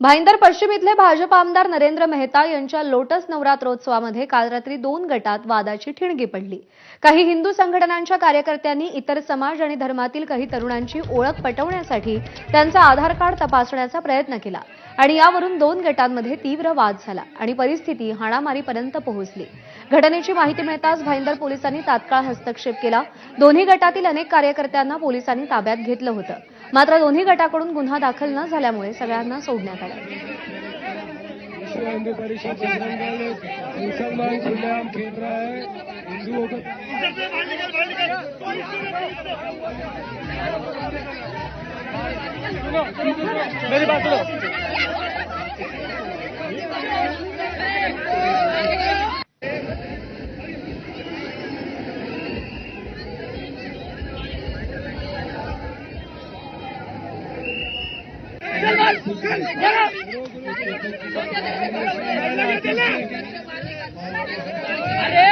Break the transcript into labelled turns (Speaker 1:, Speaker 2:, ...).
Speaker 1: भाईंदर पश्चिम इथले भाजप आमदार नरेंद्र मेहता यांच्या लोटस नवरात्रोत्सवामध्ये काल रात्री दोन गटात वादाची ठिणगी पडली. काही हिंदू संघटनांच्या कार्यकर्त्यांनी इतर समाज आणि धर्मातील काही तरुणांची ओळख पटवण्यासाठी त्यांचा आधार कार्ड तपासण्याचा प्रयत्न केला आणि यावरून दोन गटांमध्ये तीव्र वाद झाला आणि परिस्थिती हाणामारीपर्यंत पोहोचली. घटनेची माहिती मिळताच भाईंदर पोलिसांनी तात्काळ हस्तक्षेप केला. दोन्ही गटातील अनेक कार्यकर्त्यांना पोलिसांनी ताब्यात घेतलं होतं. मात्र दोन्ही गटाकडून गुन्हा दाखल न झाल्यामुळे सगळ्यांना सोडण्यात आलं.
Speaker 2: আরে